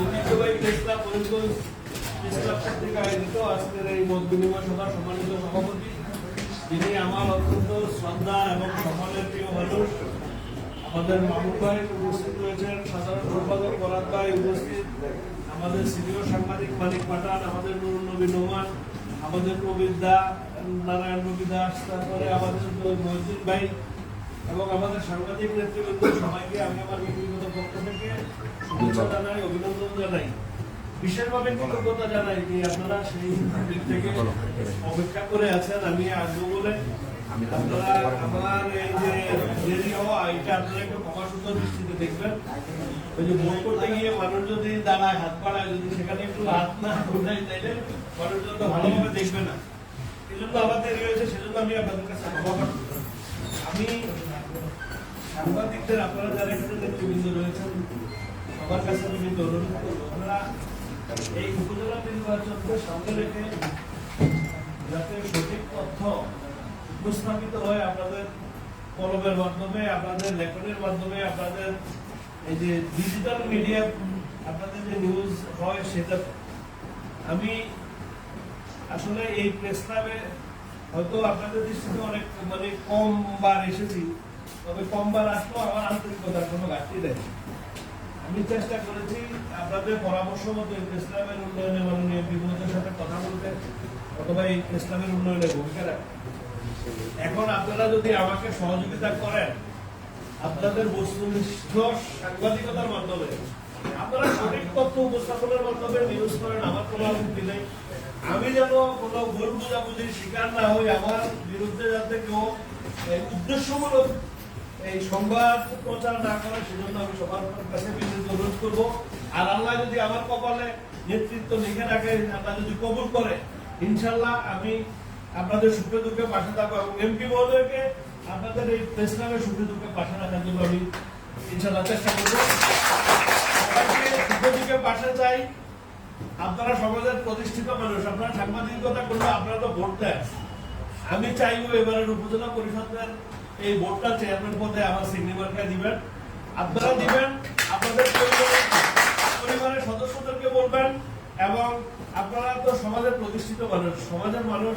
ঐতিহ্যবাহী এবং সকলের প্রিয় মানুষ আমাদের উপস্থিত আমাদের সিনিয়র সাংবাদিক মানিক পাঠান আমাদের নুরুল নবী নোমান আমাদের প্রবীরদা নারায়ণ রবি দাস তারপরে আমাদের মহিউদ্দিন ভাই এবং আমাদের সাংবাদিক নেতৃবৃন্দ সবাইকে আমি আমার ব্যক্তিগত পক্ষ জানাই অভিনন্দন জানাই। বিশেষভাবে কৃতজ্ঞতা জানাই যে আপনারা সেই দিক থেকে অপেক্ষা করে আছেন আমি আসব বলে। আপনারা আমার এই যে দেরি হওয়া এটা আপনারা একটু ক্ষমাসুত দৃষ্টিতে দেখবেন। ওই যে ভোট করতে গিয়ে মানুষ যদি দাঁড়ায় হাত পাড়ায় যদি সেখানে একটু হাত না উঠাই তাইলে মানুষজন তো ভালোভাবে দেখবে না। এই জন্য আমার দেরি হয়েছে সেজন্য আমি আপনাদের কাছে ক্ষমা আমি সাংবাদিকদের আপনারা যারা এখানে নেতৃবৃন্দ রয়েছেন এই উপজেলা নির্বাচনকে সামনে রেখে যাতে তথ্য উপস্থাপিত হয় আপনাদের কলমের মাধ্যমে, আপনাদের লেখনের মাধ্যমে, আপনাদের এই যে ডিজিটাল মিডিয়া আপনাদের যে নিউজ হয় সেটা। আমি আসলে এই প্রেস হয়তো আপনাদের দৃষ্টিতে অনেক মানে কম বার এসেছি, তবে কম বার আসলেও আমার আন্তরিকতার কোনো ঘাটতি নেই। আমি চেষ্টা করেছি আপনাদের পরামর্শ মতো ক্লাবের উন্নয়নে মাননীয় বিভূতের সাথে কথা বলতে, অথবা প্রেস উন্নয়নে ভূমিকা রাখতে। এখন আপনারা যদি আমাকে সহযোগিতা করেন, আপনাদের বস্তুনিষ্ঠ সাংবাদিকতার মাধ্যমে, আপনারা সঠিক তথ্য উপস্থাপনের মাধ্যমে নিউজ করেন, আমার কোনো আপত্তি নেই। আমি যেন কোনো ভুল বোঝাবুঝির শিকার না হই, আমার বিরুদ্ধে যাতে কেউ উদ্দেশ্যমূলক এই সংবাদ প্রচার না করে সেজন্য আমি সবার কাছে বিনীত অনুরোধ করব। আর আল্লাহ যদি আমার কপালে নেতৃত্ব লিখে রাখে, আল্লাহ যদি কবুল করে ইনশাল্লাহ আমি আপনাদের সুখে দুঃখে পাশে থাকব এবং এমপি মহোদয়কে আপনাদের এই সুখে দুঃখে পাশে রাখার জন্য আমি ইনশাল্লাহ চেষ্টা করব। সুখে দুঃখে পাশে চাই আপনারা সমাজের প্রতিষ্ঠিত মানুষ, আপনারা সাংবাদিকতা করলে আপনারা তো ভোট দেন। আমি চাইব এবারের উপজেলা পরিষদের এই বোর্ডটা চেয়ারম্যান পদে আমার সিগনেচারটা দিবেন। আপনারা দিবেন, আপনাদের পরিবারের সদস্যদেরকে বলবেন এবং আপনারা তো সমাজের প্রতিষ্ঠিত মানুষ, সমাজের মানুষ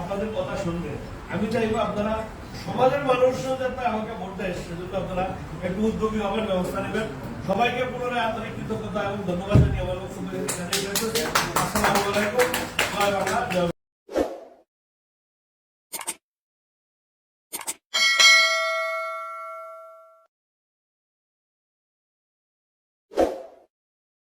আপনাদের কথা শুনবে। আমি চাইব আপনারা সমাজের মানুষরা যাতে আমাকে ভোট দেয়, সেজন্য আপনারা একটু উদ্যোগী হবার ব্যবস্থা নেবেন। সবাইকে পুনরায় আন্তরিক কৃতজ্ঞতা এবং ধন্যবাদ জানিয়ে আমার বক্তব্য আসসালামু আলাইকুম।